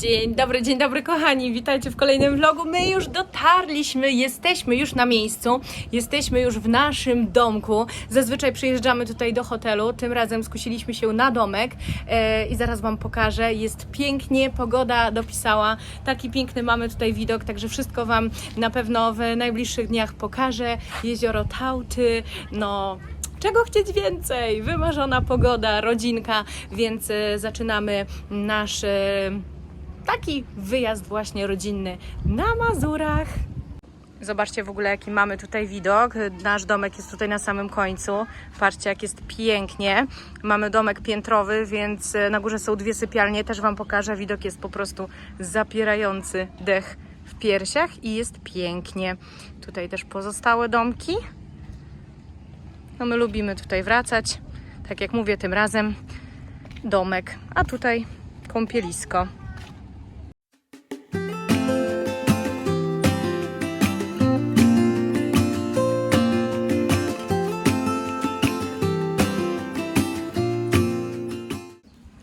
Dzień dobry, dzień dobry kochani, witajcie w kolejnym vlogu. My już dotarliśmy, jesteśmy już na miejscu, jesteśmy już w naszym domku. Zazwyczaj przyjeżdżamy tutaj do hotelu, tym razem skusiliśmy się na domek e, i zaraz Wam pokażę. Jest pięknie, pogoda dopisała, taki piękny mamy tutaj widok, także wszystko Wam na pewno w najbliższych dniach pokażę. Jezioro Tauty, no Czego chcieć więcej? Wymarzona pogoda, rodzinka, więc e, zaczynamy nasz e, taki wyjazd właśnie rodzinny na Mazurach. Zobaczcie w ogóle jaki mamy tutaj widok. Nasz domek jest tutaj na samym końcu. Patrzcie jak jest pięknie. Mamy domek piętrowy, więc e, na górze są dwie sypialnie. Też Wam pokażę. Widok jest po prostu zapierający dech w piersiach i jest pięknie. Tutaj też pozostałe domki. No my lubimy tutaj wracać. Tak jak mówię, tym razem domek, a tutaj kąpielisko.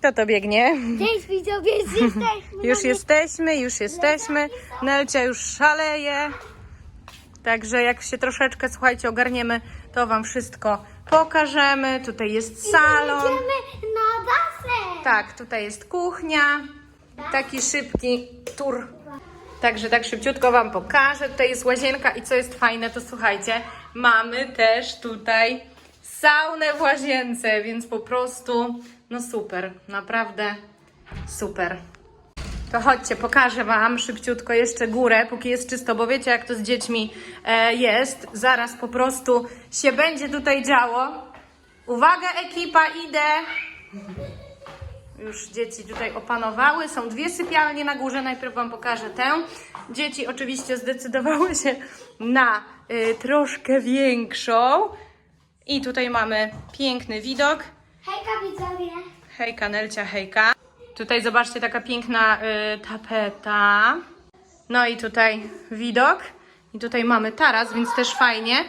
Kto to biegnie? Cześć widzowie, jesteśmy. Już jesteśmy, już jesteśmy. Nelcia już szaleje. Także jak się troszeczkę, słuchajcie, ogarniemy, to Wam wszystko pokażemy. Tutaj jest salon. Idziemy na basen. Tak, tutaj jest kuchnia. Taki szybki tur. Także tak szybciutko Wam pokażę. Tutaj jest łazienka i co jest fajne, to słuchajcie, mamy też tutaj saunę w łazience, więc po prostu, no super, naprawdę super. To chodźcie, pokażę Wam szybciutko jeszcze górę, póki jest czysto, bo wiecie jak to z dziećmi e, jest. Zaraz po prostu się będzie tutaj działo. Uwaga ekipa, idę! Już dzieci tutaj opanowały. Są dwie sypialnie na górze. Najpierw Wam pokażę tę. Dzieci oczywiście zdecydowały się na y, troszkę większą. I tutaj mamy piękny widok. Hejka widzowie. Hejka, Nelcia, hejka. Tutaj zobaczcie, taka piękna y, tapeta. No i tutaj widok. I tutaj mamy taras, więc też fajnie,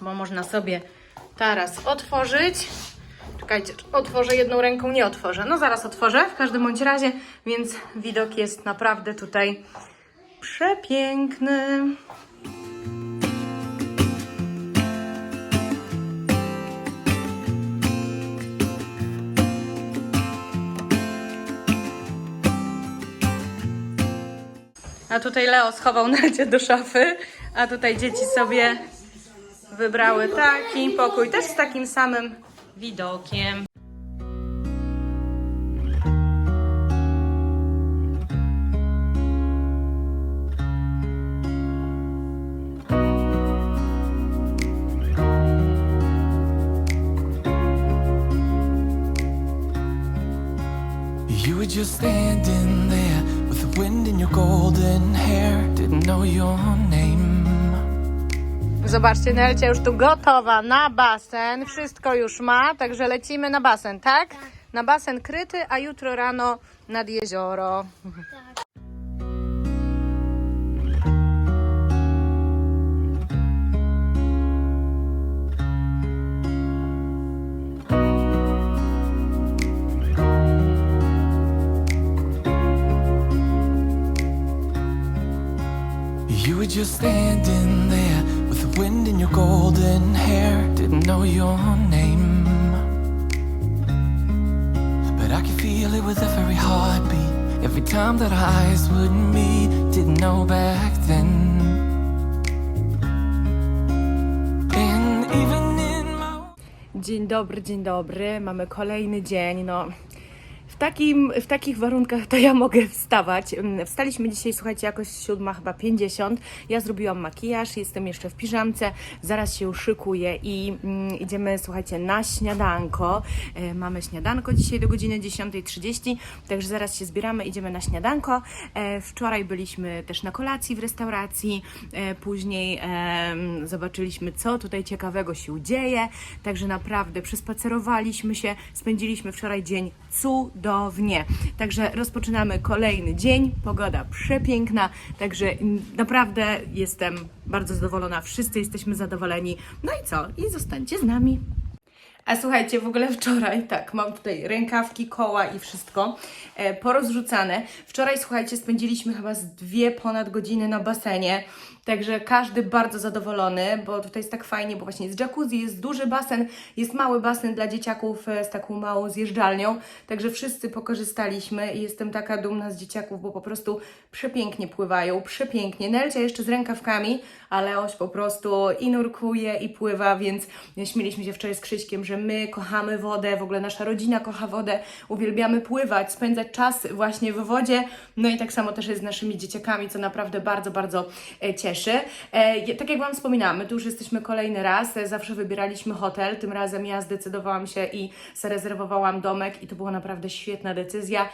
bo można sobie taras otworzyć. Czekajcie, otworzę jedną ręką, nie otworzę. No zaraz otworzę, w każdym bądź razie, więc widok jest naprawdę tutaj przepiękny. A tutaj Leo schował Nadzie do szafy, a tutaj dzieci sobie wybrały taki pokój, też z takim samym widokiem. You were just standing wind in your golden hair. Didn't know your name. Zobaczcie, Nelcia już tu gotowa na basen, wszystko już ma, także lecimy na basen, tak? Na basen kryty, a jutro rano nad jezioro. You standing there with the wind in your golden hair. Didn't know your name. But I could feel it with every heartbeat. Every time that our eyes would meet. Didn't know back then. Dzień dobry, dzień dobry. Mamy kolejny dzień. No, w, takim, w takich warunkach to ja mogę wstawać. Mm, Wstaliśmy dzisiaj, słuchajcie, jakoś siódma, chyba 50. Ja zrobiłam makijaż, jestem jeszcze w piżamce, zaraz się szykuję i mm, idziemy, słuchajcie, na śniadanko. E, mamy śniadanko dzisiaj do godziny 10.30, także zaraz się zbieramy, idziemy na śniadanko. E, wczoraj byliśmy też na kolacji w restauracji, e, później em, zobaczyliśmy, co tutaj ciekawego się dzieje, także naprawdę przespacerowaliśmy się, spędziliśmy wczoraj dzień cudownie. Także rozpoczynamy kolejny dzień, pogoda przepiękna, także naprawdę jestem bardzo zadowolona, wszyscy jesteśmy zadowoleni. No i co? I zostańcie z nami. A słuchajcie, w ogóle wczoraj, tak, mam tutaj rękawki, koła i wszystko e, porozrzucane. Wczoraj, słuchajcie, spędziliśmy chyba z dwie ponad godziny na basenie. Także każdy bardzo zadowolony, bo tutaj jest tak fajnie, bo właśnie jest jacuzzi, jest duży basen, jest mały basen dla dzieciaków e, z taką małą zjeżdżalnią. Także wszyscy pokorzystaliśmy i jestem taka dumna z dzieciaków, bo po prostu przepięknie pływają, przepięknie. Nelcia jeszcze z rękawkami, ale oś po prostu i nurkuje i pływa, więc śmieliśmy się wczoraj z Krzyśkiem, że my kochamy wodę, w ogóle nasza rodzina kocha wodę, uwielbiamy pływać, spędzać czas właśnie w wodzie, no i tak samo też jest z naszymi dzieciakami, co naprawdę bardzo, bardzo e, cieszy. E, tak jak Wam wspominałam, tu już jesteśmy kolejny raz, e, zawsze wybieraliśmy hotel, tym razem ja zdecydowałam się i zarezerwowałam domek i to była naprawdę świetna decyzja,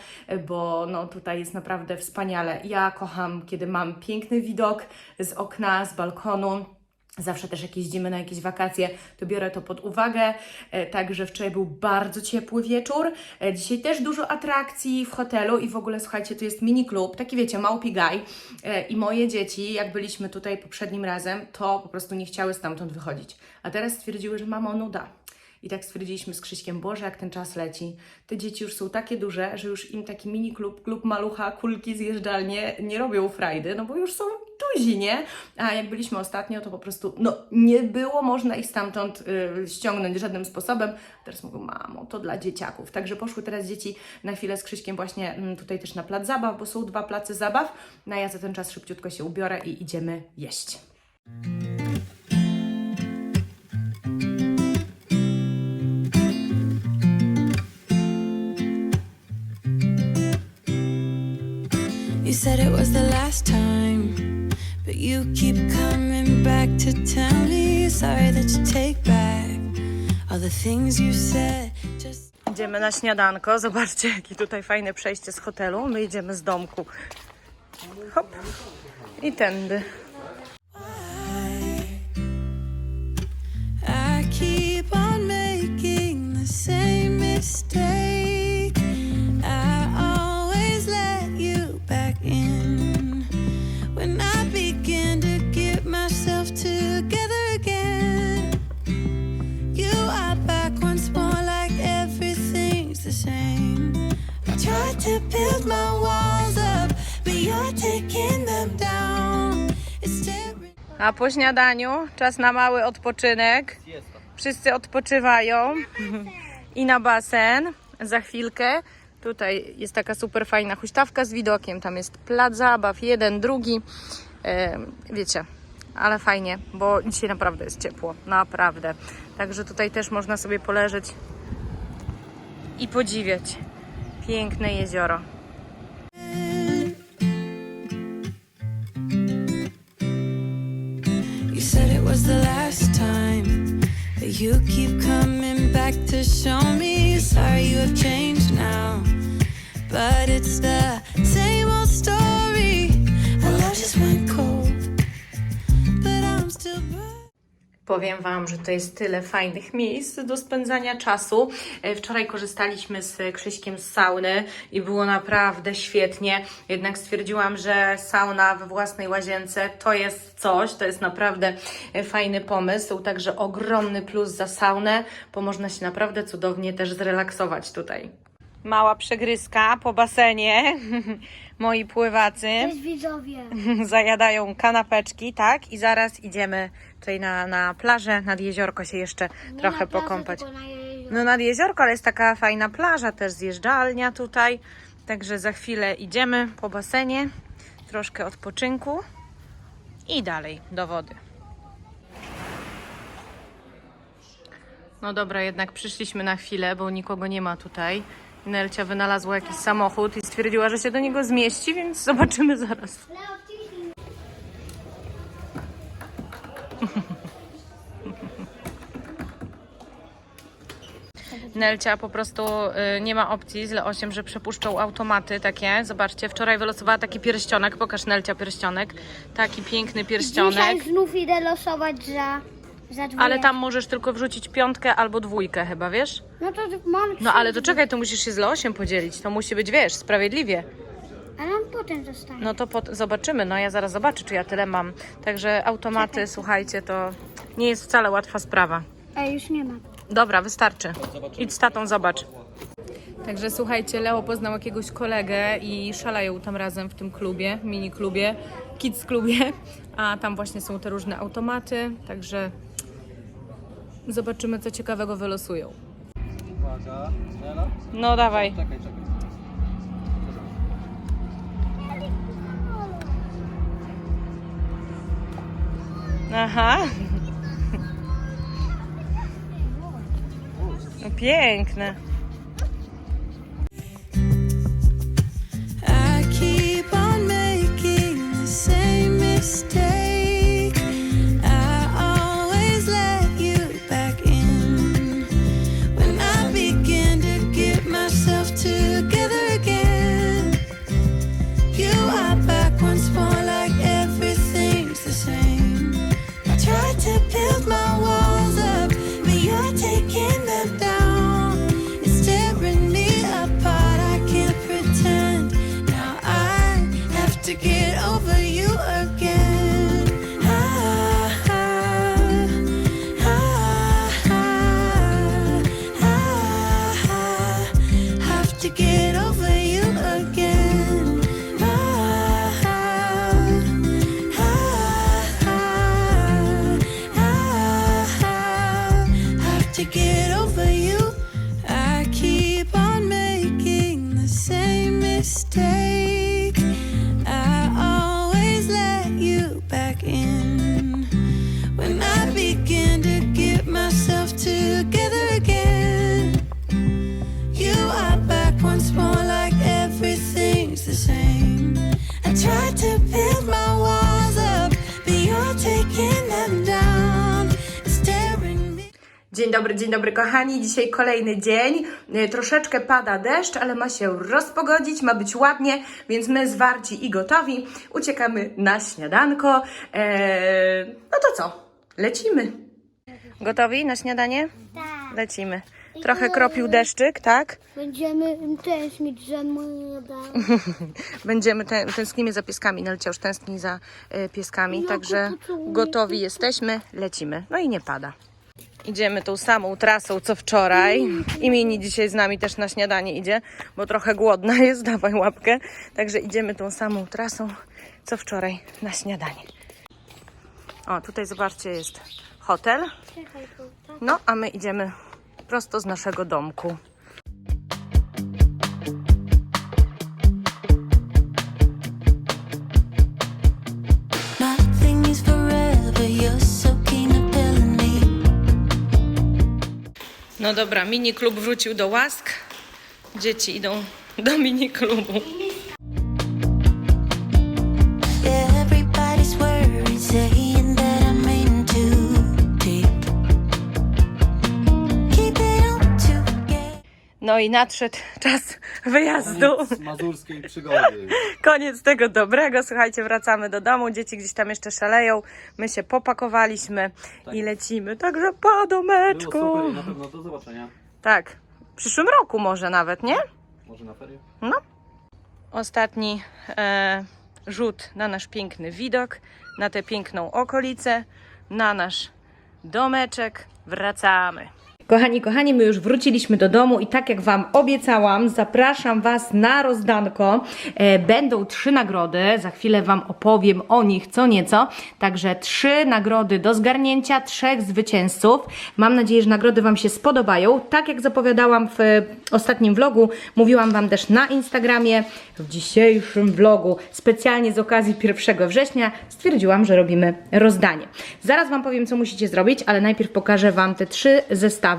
bo no tutaj jest naprawdę wspaniale. Ja kocham, kiedy mam piękny widok z okna, z balkonu. Zawsze też jak jeździmy na jakieś wakacje, to biorę to pod uwagę. E, Także wczoraj był bardzo ciepły wieczór. E, Dzisiaj też dużo atrakcji w hotelu i w ogóle słuchajcie, tu jest mini klub, taki wiecie, małpi gaj. E, I moje dzieci, jak byliśmy tutaj poprzednim razem, to po prostu nie chciały stamtąd wychodzić. A teraz stwierdziły, że mamo nuda. I tak stwierdziliśmy z Krzyśkiem, Boże, jak ten czas leci. Te dzieci już są takie duże, że już im taki mini klub, klub malucha, kulki, zjeżdżalnie nie robią frajdy, no bo już są duzi, nie? A jak byliśmy ostatnio, to po prostu, no nie było można ich stamtąd y, ściągnąć żadnym sposobem. Teraz mówią, mamo, to dla dzieciaków. Także poszły teraz dzieci na chwilę z Krzyśkiem właśnie mm, tutaj też na plac zabaw, bo są dwa place zabaw. No a ja za ten czas szybciutko się ubiorę i idziemy jeść. You said it was the last time, but you keep coming back to tell me sorry that you take back all the things you said. Just Idziemy na śniadanko. Zobaczcie, jakie tutaj fajne przejście z hotelu. My idziemy z domku. Hop. I tędy. To build my walls up, but you're taking them down. A po śniadaniu czas na mały odpoczynek. Wszyscy odpoczywają. I na basen. Za chwilkę. Tutaj jest taka super fajna huśtawka z widokiem. Tam jest plac zabaw, jeden, drugi. Wiecie, ale fajnie, bo dzisiaj naprawdę jest ciepło. Naprawdę. Także tutaj też można sobie poleżeć i podziwiać piękne jezioro. You said it was the last time, but you keep coming back to show me. Sorry, you have changed now, but it's the Powiem Wam, że to jest tyle fajnych miejsc do spędzania czasu. E, Wczoraj korzystaliśmy z Krzyśkiem z sauny i było naprawdę świetnie. Jednak stwierdziłam, że sauna we własnej łazience to jest coś, to jest naprawdę e, fajny pomysł. Także ogromny plus za saunę, bo można się naprawdę cudownie też zrelaksować tutaj. Mała przegryzka po basenie. Moi pływacy Cześć widzowie. zajadają kanapeczki, tak? I zaraz idziemy tutaj na, na plażę, nad jeziorko się jeszcze Nie trochę na plaży, pokąpać. tylko na jezioro. No nad jeziorko, ale jest taka fajna plaża, też zjeżdżalnia tutaj. Także za chwilę idziemy po basenie, troszkę odpoczynku i dalej do wody. No dobra, jednak przyszliśmy na chwilę, bo nikogo nie ma tutaj. Nelcia wynalazła jakiś samochód i stwierdziła, że się do niego zmieści, więc zobaczymy zaraz. Leo, Nelcia po prostu y, nie ma opcji z Leosiem, że przepuszczą automaty takie. Zobaczcie, wczoraj wylosowała taki pierścionek. Pokaż Nelcia pierścionek. Taki piękny pierścionek. Dzisiaj znów idę losować za, za dwójkę. Ale tam możesz tylko wrzucić piątkę albo dwójkę chyba, wiesz? No to mam No ale to czekaj, to musisz się z Leosiem podzielić. To musi być, wiesz, sprawiedliwie. Ale on potem zostanie. No to pot- zobaczymy. No ja zaraz zobaczę, czy ja tyle mam. Także automaty, słuchajcie, to nie jest wcale łatwa sprawa. Ej, już nie ma. Dobra, wystarczy. Idź z tatą, zobacz. Także słuchajcie, Leo poznał jakiegoś kolegę i szalają tam razem w tym klubie, mini klubie, kids klubie, a tam właśnie są te różne automaty, także zobaczymy, co ciekawego wylosują. Uwaga, zmiana? No dawaj. Czekaj, czekaj. Aha. No piękne. Dobry, dzień dobry kochani. Dzisiaj kolejny dzień. E, Troszeczkę pada deszcz, ale ma się rozpogodzić, ma być ładnie, więc my zwarci i gotowi uciekamy na śniadanko. Eee, no to co? Lecimy. Gotowi na śniadanie? Tak. Lecimy. Trochę kropił deszczyk, tak? Będziemy tęsknić za młoda. Będziemy te, tęsknimy za pieskami. Nelcia już tęskni za e, pieskami, No, także gotowi jesteśmy, lecimy. No i nie pada. Idziemy tą samą trasą co wczoraj. Imieni dzisiaj z nami też na śniadanie idzie, bo trochę głodna jest, dawaj łapkę. Także idziemy tą samą trasą co wczoraj na śniadanie. O, tutaj zobaczcie jest hotel. Tak. No, a my idziemy prosto z naszego domku. No dobra, mini klub wrócił do łask. Dzieci idą do mini klubu. No i nadszedł czas wyjazdu. Koniec mazurskiej przygody. Koniec tego dobrego. Słuchajcie, wracamy do domu. Dzieci gdzieś tam jeszcze szaleją. My się popakowaliśmy i lecimy. Także po Było domeczku. super i na pewno do zobaczenia. Tak. W przyszłym roku może nawet, nie? Może na ferie? Ostatni e, rzut na nasz piękny widok, na tę piękną okolicę, na nasz domeczek. Wracamy. Kochani, kochani, my już wróciliśmy do domu i tak jak Wam obiecałam, zapraszam Was na rozdanko. E, Będą trzy nagrody, za chwilę Wam opowiem o nich co nieco. Także trzy nagrody do zgarnięcia, trzech zwycięzców. Mam nadzieję, że nagrody Wam się spodobają. Tak jak zapowiadałam w e, ostatnim vlogu, mówiłam Wam też na Instagramie, w dzisiejszym vlogu, specjalnie z okazji 1 września, stwierdziłam, że robimy rozdanie. Zaraz Wam powiem, co musicie zrobić, ale najpierw pokażę Wam te trzy zestawy.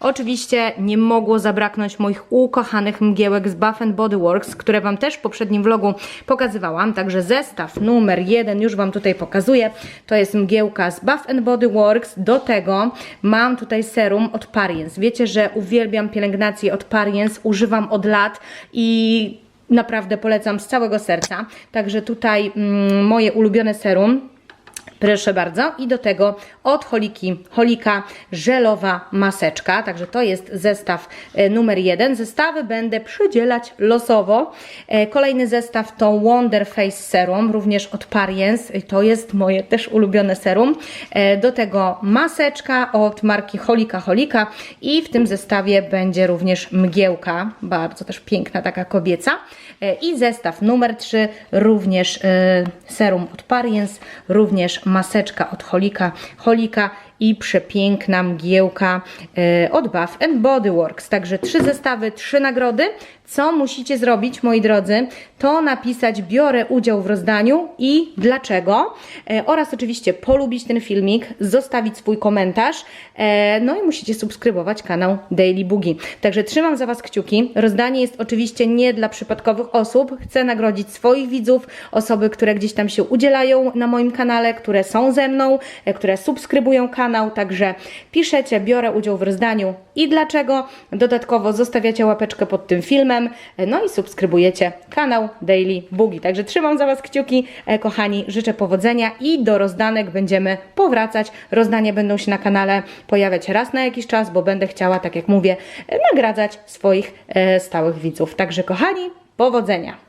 Oczywiście nie mogło zabraknąć moich ukochanych mgiełek z Bath Body Works, które Wam też w poprzednim vlogu pokazywałam. Także zestaw numer jeden już Wam tutaj pokazuję. To jest mgiełka z Bath Body Works. Do tego mam tutaj serum od Pariens. Wiecie, że uwielbiam pielęgnację od Pariens, używam od lat i naprawdę polecam z całego serca. Także tutaj mm, moje ulubione serum Proszę bardzo. I do tego od Holiki, Holika żelowa maseczka. Także to jest zestaw e, numer jeden. Zestawy będę przydzielać losowo. E, Kolejny zestaw to Wonder Face Serum, również od Pariens. To jest moje też ulubione serum. E, Do tego maseczka od marki Holika Holika i w tym zestawie będzie również mgiełka, bardzo też piękna, taka kobieca. E, I zestaw numer 3, również e, serum od Pariens, również maseczka od Holika. Holika i przepiękna mgiełka e, od Bath Body Works. Także trzy zestawy, trzy nagrody. Co musicie zrobić, moi drodzy, to napisać biorę udział w rozdaniu i dlaczego e, oraz oczywiście polubić ten filmik, zostawić swój komentarz e, no i musicie subskrybować kanał Daily Boogie. Także trzymam za Was kciuki. Rozdanie jest oczywiście nie dla przypadkowych osób. Chcę nagrodzić swoich widzów, osoby, które gdzieś tam się udzielają na moim kanale, które są ze mną, które subskrybują kanał, także piszecie, biorę udział w rozdaniu i dlaczego. Dodatkowo zostawiacie łapeczkę pod tym filmem, e, no i subskrybujecie kanał Daily Boogie. Także trzymam za Was kciuki, e, kochani, życzę powodzenia i do rozdanek będziemy powracać. Rozdania będą się na kanale pojawiać raz na jakiś czas, bo będę chciała, tak jak mówię, nagradzać swoich e, stałych widzów. Także kochani, powodzenia!